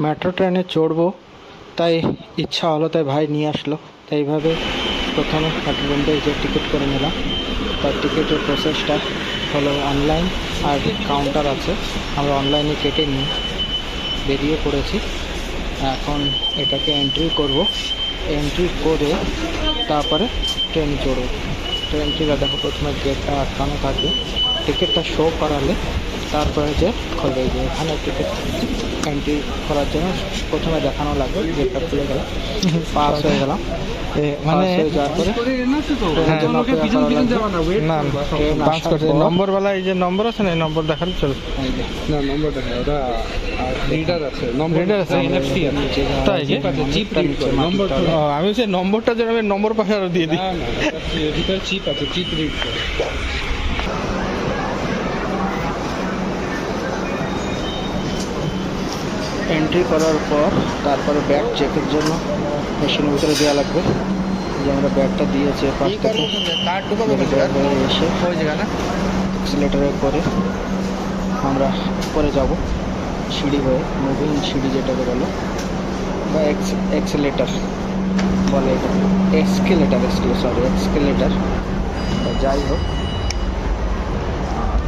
Metro ট্রেনে চড়বো। তাই ইচ্ছা হলো, তাই ভাই নিয়ে আসলো। তাই এইভাবে প্রথমে মেট্রো যে টিকিট করে নিলাম। তার টিকিটের প্রসেসটা হলো অনলাইন আর কাউন্টার আছে। আমরা অনলাইনে কেটে নিয়ে বেরিয়ে পড়েছি। এখন এটাকে এন্ট্রি করব। এন্ট্রি করে তারপরে ট্রেন চড়ব। ট্রেনটিটা দেখো, প্রথমে গেটটা আটকানো থাকে টিকিটটা শো করালে তারপরে যে খুলবে যে এখানে টিকিট এন্ট্রি করার জন্য প্রথমে দেখানো লাগবে গেটটা খুলে গেল। পাস হয়ে গেলাম। মানে হয়ে নম্বরওয়ালা এই যে নম্বর আছে না এই নম্বর দেখালে চলবে না নম্বর দেখা ওটা রিডার আছে তাই? চিপ নম্বর আমি সেই নম্বরটা যেন আমি নম্বর পাশে আরও দিয়ে দিই। না না এটা ভিতরে চিপ আছে চিপ রিড এন্ট্রি করার পর তারপরে ব্যাগ চেকের জন্য মেশিনের ভিতরে দেওয়া লাগবে। যে আমরা ব্যাগটা দিয়েছি পাশ থেকে এসে এক্সিলেটারে করে আমরা উপরে যাব। সিঁড়ি হয়ে মুভিং সিঁড়ি যেটাকে বলে, বা এক্স এক্সিলেটার বলে এটা। এক্সকেলেটার এক্সকেলে সরি এক্সকেলেটার যাই হোক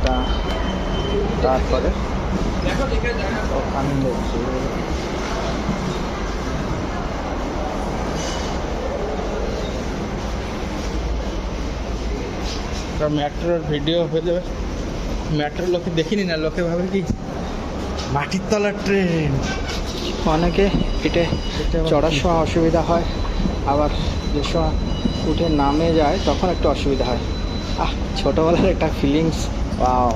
তা তারপরে মেট্রোর ভিডিও হলে মেট্রো লোকে দেখিনি না লোকে ভাবে কি মাটির তলার ট্রেন অনেকে এটা চড়ার সময় অসুবিধা হয় আবার যে সময় উঠে নামে যায় তখন একটু অসুবিধা হয়। আহ ছোটোবেলার একটা ফিলিংস পাও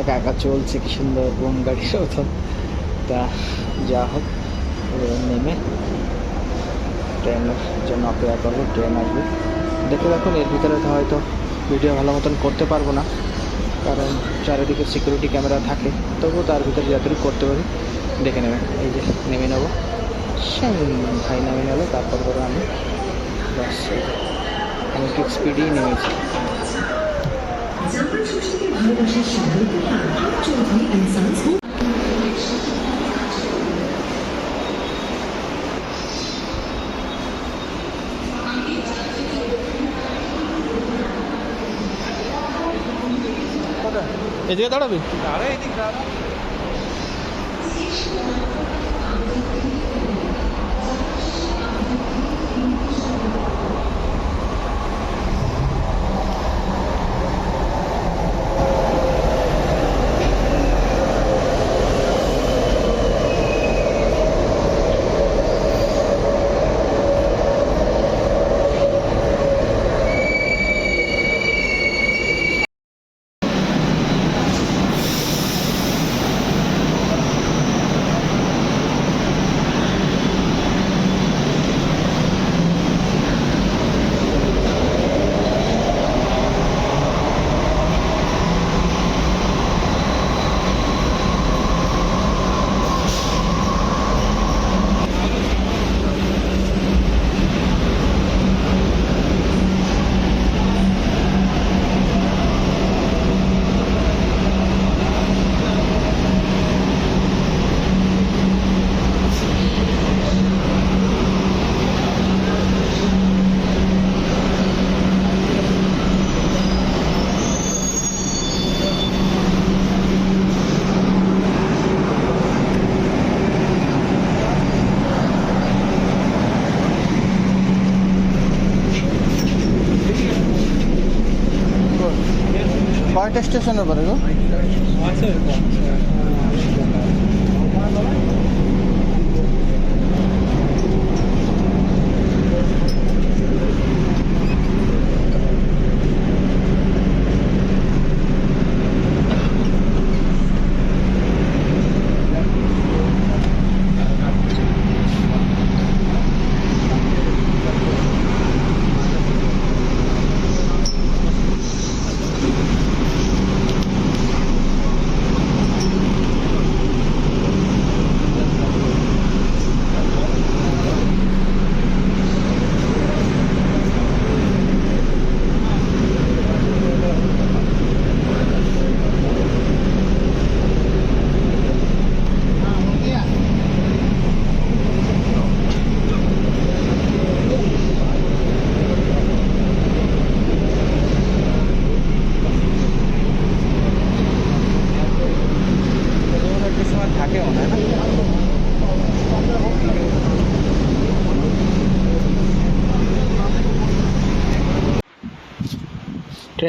একা একা চলছে, কি সুন্দর বোম গাড়ির মতন তা যা হোক নেমে ট্রেনের জন্য অপেক্ষা করব, ট্রেন আসবে। দেখে রাখুন এর ভিতরে তো হয়তো ভিডিও ভালো মতন করতে পারব না, কারণ চারিদিকে সিকিউরিটি ক্যামেরা থাকে, তবুও তার ভিতরে যতটুকু করতে পারি, দেখে নেবেন এই যে, নেমে নেব। ভাই নেমে নেব তারপর করে আমি, বাস, আমি একটু স্পিডেই নেমেছি। জাপান দাঁড়াবি? সন্স এদিকে স্টেশনের ଟେଷ୍ଟେସନ୍ ଉପରେ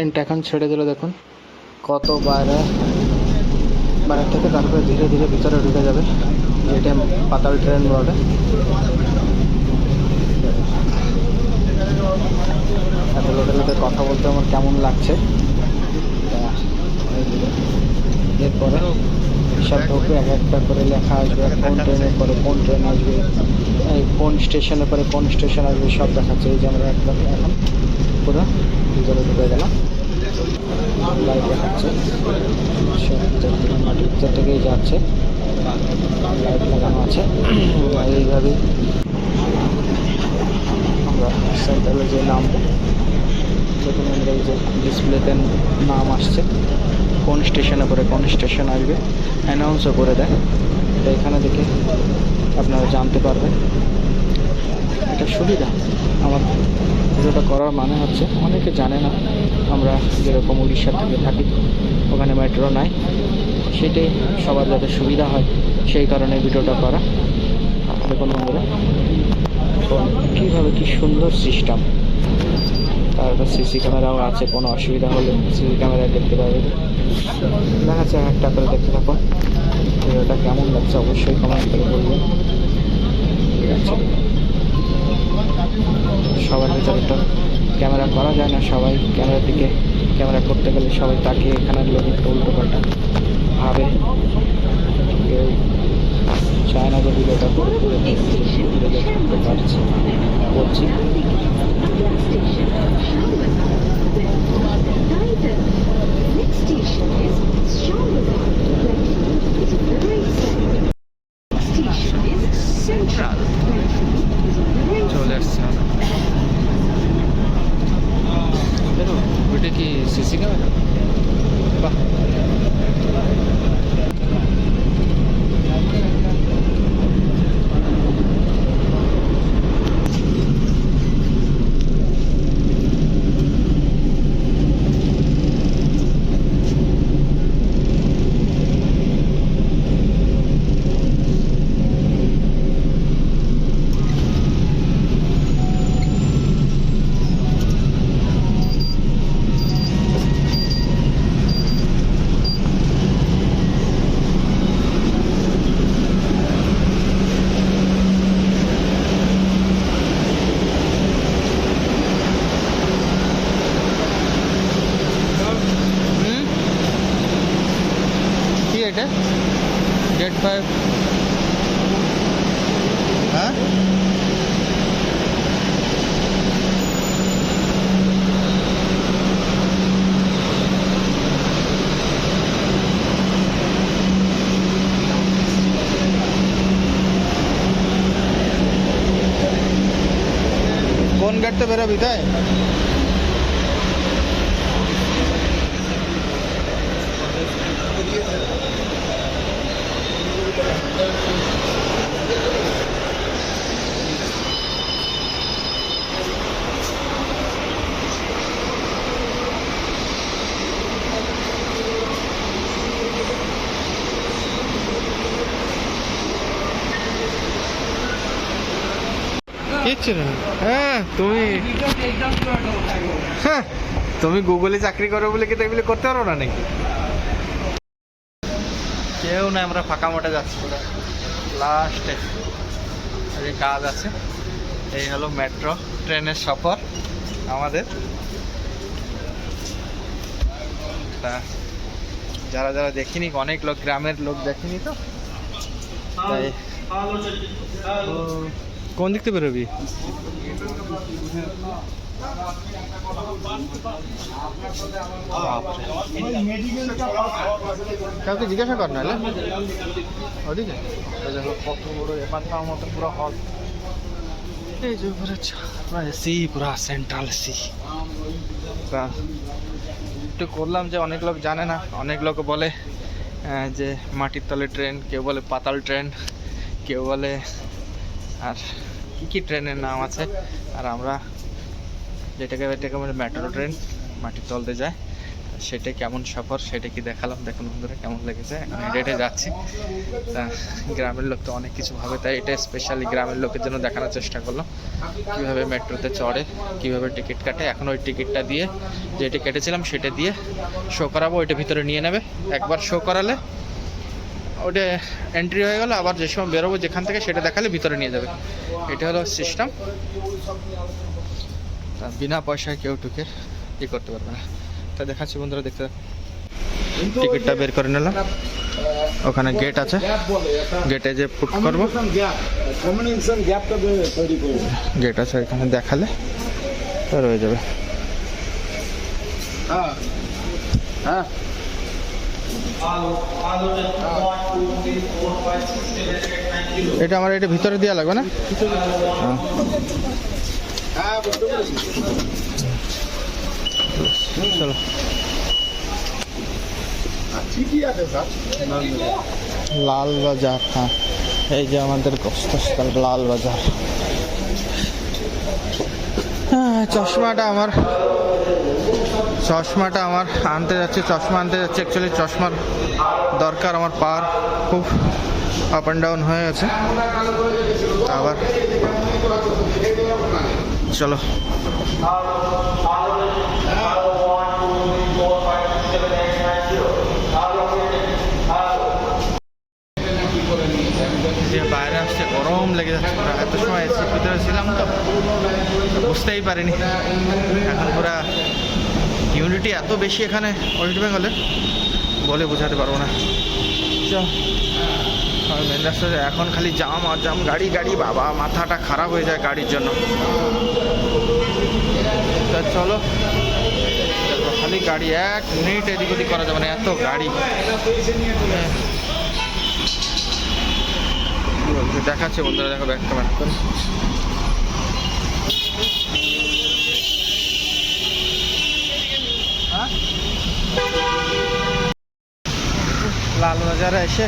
ট্রেনটা এখন ছেড়ে দিল, দেখুন। কত বাইরে। বাইরে থেকে তারপরে ধীরে ধীরে ভিতরে ঢুকে যাবে। যেটা পাতাল ট্রেন বলে। এত লোকের লোকের কথা বলতে আমার কেমন লাগছে। এরপরে সব ঢুকবে এক একটা করে লেখা আসবে কোন ট্রেনের পরে কোন ট্রেন আসবে। কোন স্টেশনের পরে কোন স্টেশন আসবে, সব দেখাচ্ছে। এই যে আমরা একদম এখন পুরো ভিতরে ঢুকে গেলাম। লাইট দেখাচ্ছে। মাটির ভিতর থেকেই যাচ্ছে। লাইট লাগানো আছে। এইভাবেই আমরা সেন্ট্রালে যে নাম দেখুন আমরা এই যে ডিসপ্লেতে নাম আসছে। কোন স্টেশনে পরে কোন স্টেশন আসবে অ্যানাউন্সও করে দেয়। এখানে দেখে আপনারা জানতে পারবেন। এটা সুবিধা আমার। ভিডিওটা করার মানে হচ্ছে অনেকে জানে না আমরা যেরকম উড়িষ্যার থেকে থাকি, ওখানে মেট্রো নাই। সেটাই সবার যাতে সুবিধা হয়, সেই কারণে ভিডিওটা করা। দেখুন বন্ধুরা কীভাবে কী সুন্দর সিস্টেম তারপর সিসি ক্যামেরাও আছে, কোনো অসুবিধা হলে সিসি ক্যামেরায় দেখতে পাবে। দেখাচ্ছে একটা করে দেখতে থাকুন। ভিডিওটা কেমন লাগছে অবশ্যই কমেন্ট করে বলবেন। ঠিক আছে। সবার ভিতরে তো ক্যামেরা করা যায় না সবাই ক্যামেরার দিকে ক্যামেরা করতে গেলে সবাই তাকে এখানের লোক একটু উল্টো পাল্টা ভাবে। চায় না যে ভিডিওটা করে তুমি গুগলে চাকরি করো বলে কি তো এগুলো করতে পারো না নাকি? কেউ না আমরা ফাঁকা মোটে যাচ্ছি। পুরো লাস্টে যে কাজ আছে। এই হলো মেট্রো ট্রেনের সফর আমাদের। তা যারা যারা দেখিনি অনেক লোক গ্রামের লোক দেখিনি তো? তাই। কোন দিক থেকে বেরোবি? কাউকে জিজ্ঞাসা কর নাহলে ওদিকে। কত বড় এপারটার মতো পুরো হল এই যে পুরো এসি পুরো সেন্ট্রাল এসি একটু করলাম যে অনেক লোক জানে না, অনেক লোক বলে যে মাটির তলে ট্রেন কেউ বলে পাতাল ট্রেন কেউ বলে, আর কী কী ট্রেনের নাম আছে, আর আমরা যেটাকে এটাকে বলে মেট্রো ট্রেন মাটির তল দিয়ে যায়। সেটা কেমন সফর, সেটা কি দেখালাম? দেখুন বন্ধুরা, কেমন লেগেছে? এখন হেঁটে হেঁটে যাচ্ছি। তা, গ্রামের লোক তো অনেক কিছু ভাবে, তাই এটা স্পেশালি গ্রামের লোকের জন্য দেখানোর চেষ্টা করলাম। কীভাবে মেট্রোতে চড়ে, কীভাবে টিকিট কাটে, এখন ওই টিকিটটা দিয়ে যেটি কেটেছিলাম সেটা দিয়ে শো করাবো, ওইটা ভিতরে নিয়ে নেবে। একবার শো করালে ওটা এন্ট্রি হয়ে গেল, আবার যে সময় বেরোবো যেখান থেকে সেটা দেখালে ভিতরে নিয়ে যাবে। এটা হলো সিস্টেম বিনা পয়সায় কেউ ঢুকে ই করতে পারবে না। তা দেখাচ্ছি বন্ধুরা, দেখতে টিকিটটা বের করে নিলাম। ওখানে গেট আছে। গেটে যে পুট করব। গেট আছে এখানে দেখালে রয়ে যাবে। হ্যাঁ এটা আমার এটা ভিতরে দেওয়া লাগবে না হ্যাঁ। হ্যাঁ বুঝতে পেরেছি চলো লাল বাজার হ্যাঁ। এই যে আমাদের গস্তস্থল লাল বাজার। হ্যাঁ চশমাটা আমার। চশমাটা আমার। আনতে যাচ্ছে, চশমা আনতে যাচ্ছে। অ্যাকচুয়ালি চশমার দরকার আমার পার খুব আপ অ্যান্ড ডাউন হয়ে গেছে। আবার চলো বাইরে আসছে, গরম লেগে যাচ্ছে এত সময় এসির ভিতরে ছিলাম তো, বুঝতেই পারিনি। এখন পুরা ইউনিটি এত বেশি এখানে ওয়েস্ট বেঙ্গলে বলে বোঝাতে পারব না। মেন রাস্তাতে এখন খালি জাম আর জাম, গাড়ি গাড়ি, বাবা, মাথাটা খারাপ হয়ে যায় গাড়ির জন্য। চলো খালি গাড়ি, এক মিনিট এদিক ওদিক করা যাবে না, এত গাড়ি। হ্যাঁ। দেখাচ্ছে বন্ধুরা, দেখো ব্যাক ক্যামেরা করে লালবাজারে এসে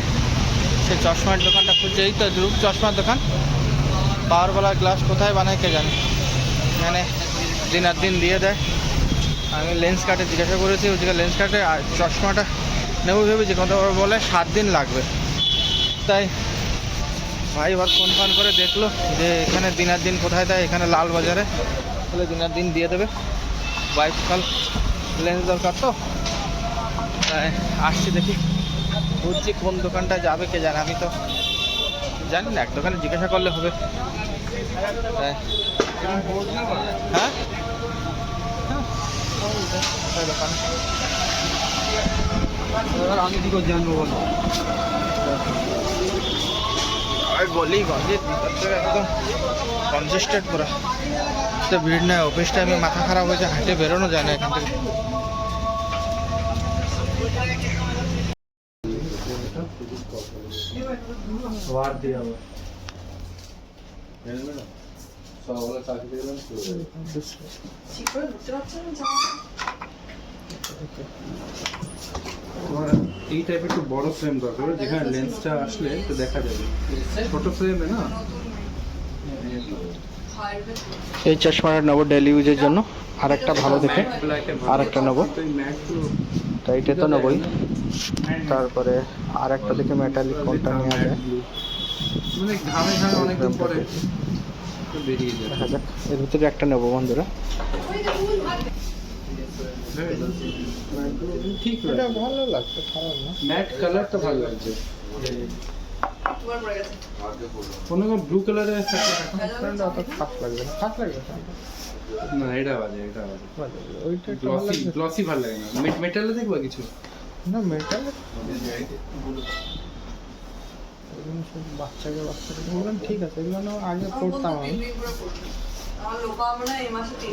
সে চশমার দোকানটা খুঁজছে এই তো রূপ চশমার দোকান। পাওয়ারওয়ালা গ্লাস কোথায় বানায় কে জানে? মানে দিন আর দিন দিয়ে দেয়। আমি লেন্স কাটে জিজ্ঞাসা করেছি জায়গায় লেন্স কাটে, আর চশমাটা নেব ভেবেছি কত বলে সাত দিন লাগবে। তাই ভাই এবার ফোন ফোন করে দেখল যে এখানে দিনার দিন কোথায় দেয়, এখানে লাল বাজারে। বলে দিনার দিন দিয়ে দেবে। বাইক সাল লেন্স দরকার তো। তাই আসছি দেখি। বুঝছি কোন দোকানটা যাবে কে জানে আমি তো জানি না এক দোকানে জিজ্ঞাসা করলে হবে। হ্যাঁ। হ্যাঁ, আমি একদম কনজেস্টেড পুরো। ভিড় টাইমে মাথা খারাপ হয়েছে হাঁটে বেরোনো যায় না এখান থেকে। এই টাইপের একটু বড় ফ্রেম দরকার। যেখানে লেন্সটা আসলে তো দেখা যাবে। ছোট ফ্রেমে না? এই চশমাটা নেব ডেলি ইউজের জন্য। আর একটা ভালো দেখে। আর একটা নেব। তা এটা তো নেবই। তারপরে আর একটা দেখে মেটালিক কোনটা নেওয়া যায়। মানে ঘামে ঘামে অনেকদিন পরে দেখা। যাক। এর ভিতরে একটা নেব বন্ধুরা। ঠিক এটা ভালো লাগছে খারাপ না? ম্যাট কালারটা ভালো লাগছে। কোনো ব্লু কালারে ফ্রেন্ড অত খাস লাগবে না। লাগবে। না এটা বাজে এটা বাজে। ওইটা গ্লসি গ্লসি ভালো লাগে না। মেটালে দেখবা কিছু? না মেটাল বাচ্চাকে বাচ্চাকে বললাম ঠিক আছে এগুলো আগে পড়তাম আমি।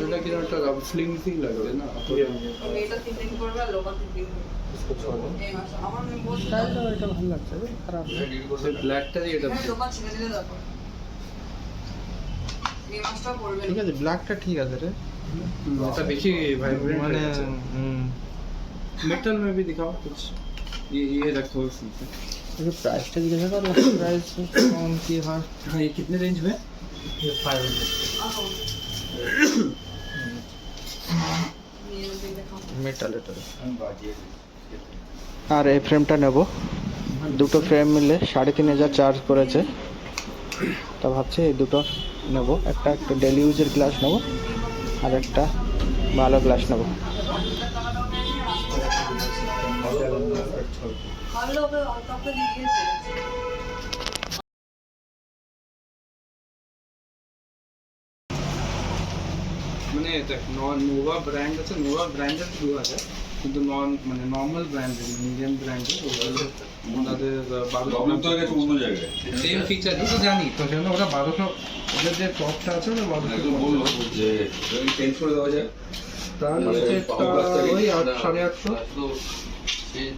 এটা কীরকম একটা ফিলিং ফিল লাগবে না? তিন দিন করবে আর তিন দিন আমার এটা ভালো লাগছে খারাপ। ব্ল্যাকটা দিয়ে এটা হ্যাঁ লোপা ছেড়ে দিলে দেখো এই মাসটাও করবে ঠিক আছে ব্ল্যাকটা ঠিক আছে রে এটা বেশি ভাইব্রেন্ট মানে মানে হুম मेटल में भी दिखाओ कुछ ये ये रखो इसमें से। একটু প্রাইসটা জিজ্ঞাসা করলাম প্রাইস কেমন কি হয় हाँ ये कितने रेंज में আসো নিয়ে দেখাও মেটাল এটা আর এই ফ্রেমটা নেব দুটো ফ্রেম মিলে সাড়ে তিন হাজার চার্জ করেছে তা ভাবছি এই দুটো নেব। একটা একটু ডেলি ইউজের গ্লাস নেব আর একটা ভালো গ্লাস নেব। ভালো হবে অল্প দিয়ে দিয়েছে মানে দেখ নোভা ব্র্যান্ড আছে নোভা ব্র্যান্ডের দু আছে। কিন্তু নন মানে নর্মাল ব্র্যান্ডের ইন্ডিয়ান ব্র্যান্ডের ওনাদের বারোশো অন্য জায়গায়। সেম ফিচার তো জানি তো সেজন্য ওরা বারোশো ওদের যে টপটা আছে ওটা বারোশো তো বলল যে চেঞ্জ করে দেওয়া যায়। তার মধ্যে নিচেরটা ওই আট সাড়ে আটশো তো সে-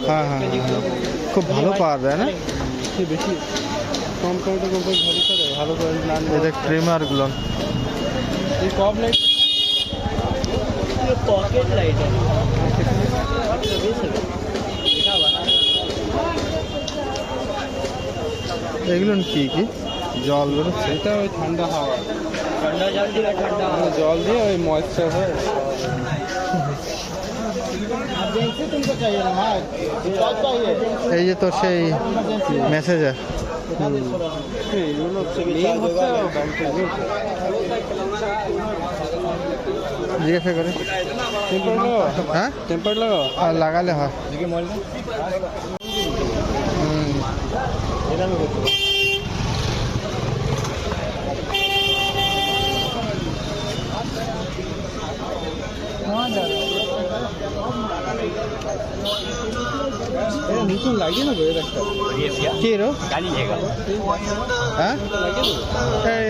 হ্যাঁ হ্যাঁ হ্যাঁ খুব ভালো পাওয়া যায় না? বেশি কম কোয়ালিটি কোম্পানি ভালো করে ভালো কোয়ালিটি না এই দেখ ট্রিমারগুলো এই কম লাইট এগুলো কি কি? জল বেরোচ্ছে। এটা ওই ঠান্ডা হাওয়া। ঠান্ডা জল দিয়ে ঠান্ডা জল দিয়ে ওই ময়েশ্চার হয়। এই যে তোর সেই মেসেজার জিজ্ঞাসা করে হ্যাঁ টেম্পার লাগাও আর লাগালে হয় হুম। নতুন লাগিয়ে নেব এর একটা? কি হ্যাঁ?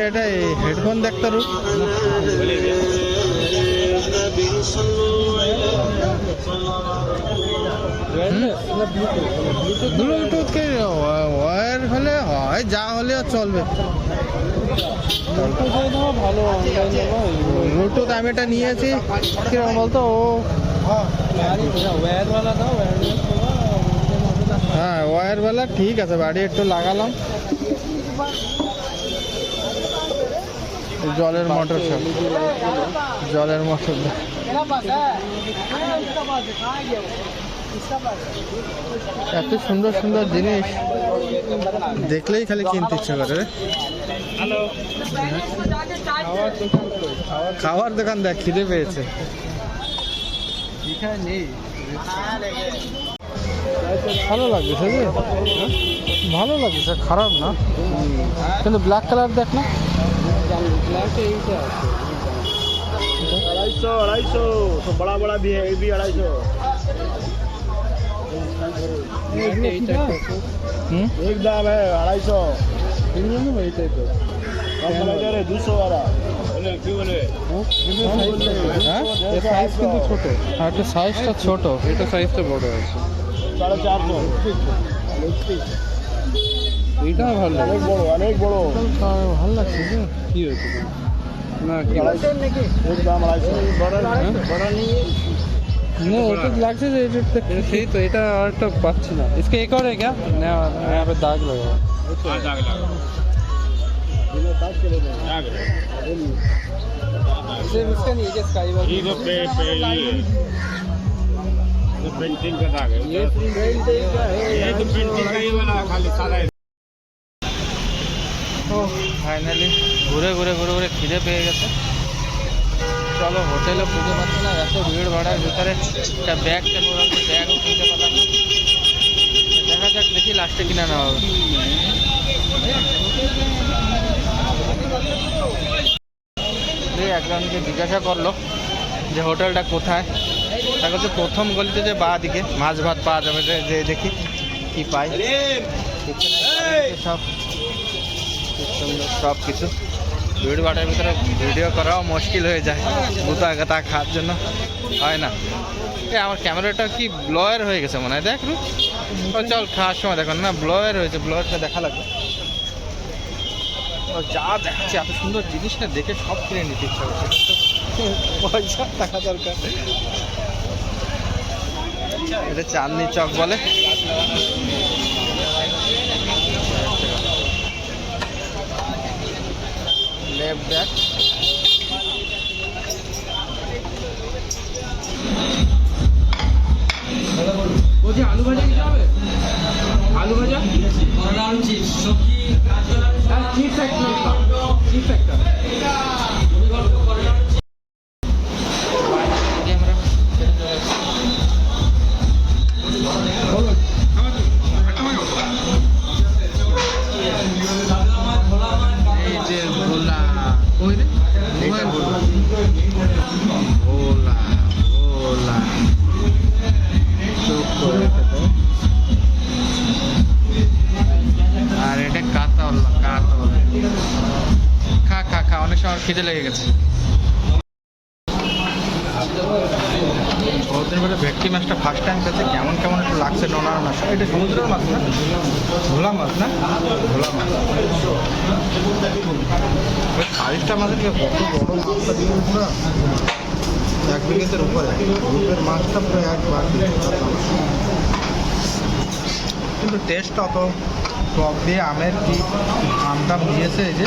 এটা হেডফোন দেখতে রূপ। ব্লুটুথ কে ওয়্যার হলে হয় যা হলেও চলবে। ব্লুটুথ আমি এটা নিয়েছি কীরকম বলতো ও হ্যাঁ ওয়্যারওয়ালা ঠিক আছে বাড়ি একটু লাগালাম। জলের মোটর সব। জলের মোটর এত সুন্দর সুন্দর জিনিস। দেখলেই খালি কিনতে ইচ্ছে করে খাওয়ার দোকান দেখ খিদে পেয়েছে। ভালো লাগছে যে ভালো লাগছে খারাপ না কিন্তু ব্ল্যাক কালার দেখ না ব্ল্যাকে এইটা আছে अढ़ाई सौ अढ़ाई सौ तो बड़ा बड़ा भी है ये भी अढ़ाई सौ ব্ল্যাকে এইটা একটা আছে। হুম एक दाम है अढ़ाई सौ প্রিমিয়াম নেবো এইটাই তো दो सौ वाला क्यों बोले হ্যাঁ এর সাইজ কিন্তু ছোট আর একটু সাইজটা ছোট এটা সাইজটা বড় আছে साढ़े चार सौ এইটা ভালো লাগে अनेक बड़ो अनेक बड़ो ভালো লাগছে যে কি হয়েছে না কি एक दाम अढ़ाई सौ बड़ा बड़ा नहीं है না ওটা লাগছে যে এটা একটা এটা সেই তো এটা আর একটা পাচ্ছি না इसके एक और है क्या नया यहाँ पे दाग लगा हुआ सिर्फ इसका नहीं है क्या स्काई वाला ये तो पे पे ये पेंटिंग का दाग है ये प्रिंटिंग का है ये तो पेंटिंग का ये वाला खाली सारा ও ফাইনালি ঘুরে ঘুরে ঘুরে ঘুরে খিদে পেয়ে গেছে চলো হোটেলে খুঁজে পাচ্ছি না এত ভিড় ভাড়ার ভিতরে একটা ব্যাগ কেনবো ভাবছি ব্যাগও কিনতে পারলাম না দেখা যাক দেখি লাস্টে কিনা নেওয়া হবে দিয়ে একজনকে জিজ্ঞাসা করল যে হোটেলটা কোথায় তাকে হচ্ছে প্রথম গলিতে যে বা দিকে মাছ ভাত পাওয়া যাবে যে দেখি কি পাই। সব সব কিছু। ভিড় ভাড়ার ভিতরে ভিডিও করাও মুশকিল হয়ে যায় গুতা গাতা খাওয়ার জন্য। হয় না। এ আমার ক্যামেরাটা কি ব্লয়ার হয়ে গেছে মনে হয়। দেখ। চল খাওয়ার সময় দেখো না ব্লয়ার হয়েছে ব্লয়ারটা দেখা লাগবে। যা দেখাচ্ছে এত সুন্দর জিনিসটা দেখে সব কিনে নিতে ইচ্ছা করছে। পয়সা টাকা দরকার। এটা চাঁদনি চক বলে। লেফট ব্যাক অনেক সময় খিদে লেগে গেছে। পরে ভেটকি মাছটা ফার্স্ট টাইম খেতে কেমন কেমন একটু লাগছে নোনা নোনা এটা সমুদ্রের মাছ না? ভোলা মাছ না? ভোলা মাছ। ওই সাইজটা আমাদেরকে কত বড় মাছটা দিয়ে পুরো এক বিঘেতের উপরে। রূপের মাছটা পুরো একবার কিন্তু টেস্ট অত। টক দিয়ে আমের কি আমটা দিয়েছে এই যে?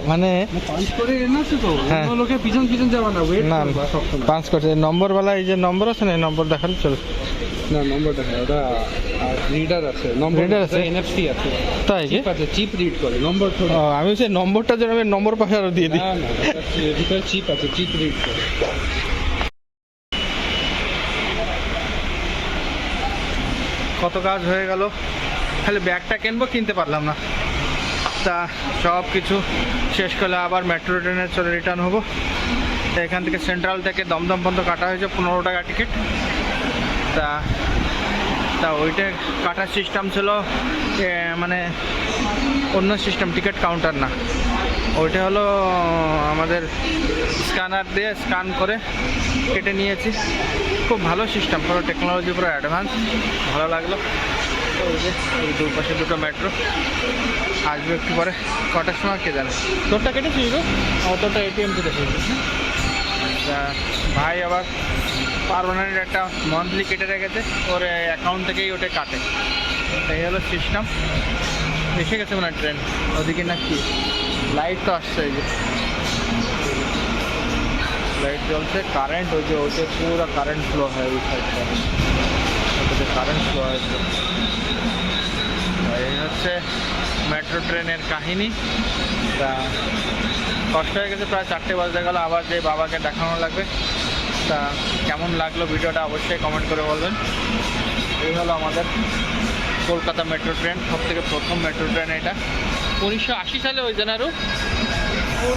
সবসময় পাঁচ করছে নম্বরওয়ালা এই যে নম্বর আছে না নম্বর দেখালে চলো। না নম্বরটা ওটা রিডার আছে নম্বর Reader আছে? এনএফসি আছে। তাই কি? আছে চিপ রিড করে নম্বর ও, আমি নম্বরটা যেন আমি নম্বর পাশে আরও দিয়ে দিই। ভিতরে চিপ আছে চিপ রিড করে। কত কাজ হয়ে গেল? খালি ব্যাগটা কিনবো কিনতে পারলাম না। তা সব কিছু। শেষ করলে আবার মেট্রো ট্রেনে চলে রিটার্ন হব। এখান থেকে সেন্ট্রাল থেকে দমদম পর্যন্ত কাটা হয়েছে পনেরো টাকা টিকিট তা তা ওইটা কাটার সিস্টেম ছিল মানে অন্য সিস্টেম টিকিট কাউন্টার না। ওইটা হলো, আমাদের স্ক্যানার দিয়ে স্ক্যান করে কেটে নিয়েছি। খুব ভালো সিস্টেম পুরো টেকনোলজি পুরো অ্যাডভান্স ভালো লাগল। ওই যে দুপাশে দুটো মেট্রো আসবে একটু পরে কটার সময় কে জানে? তোরটা কেটেছিস গো ও তোরটা এটিএম কেটেছিস তা ভাই আবার পারমানেন্ট একটা মান্থলি কেটে রেখেছে ওর অ্যাকাউন্ট থেকেই ওটা কাটে। এই হলো সিস্টেম এসে গেছে মানে ট্রেন ওদিকে না কি লাইট তো আসছে এই যে। লাইট জ্বলছে কারেন্ট ওই যে ওইটা পুরো কারেন্ট ফ্লো হয় ওই সাইডটা ওটাতে কারেন্ট ফ্লো হয়েছে এই হচ্ছে মেট্রো ট্রেনের কাহিনী। তা কষ্ট হয়ে গেছে, প্রায় চারটে বাজতে গেল, আবার যে বাবাকে দেখানো লাগবে। তা কেমন লাগল ভিডিওটা অবশ্যই কমেন্ট করে বলবেন। এই হলো আমাদের কলকাতা মেট্রো ট্রেন সব থেকে প্রথম মেট্রো ট্রেন এটা। উনিশশো আশি সালে ওই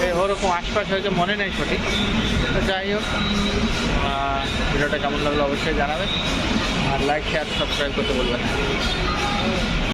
এই ওরকম আশপাশ হয়েছে, মনে নেই সঠিক। তো যাই হোক ভিডিওটা কেমন লাগল অবশ্যই জানাবেন। আর লাইক শেয়ার সাবস্ক্রাইব করতে বলবেন।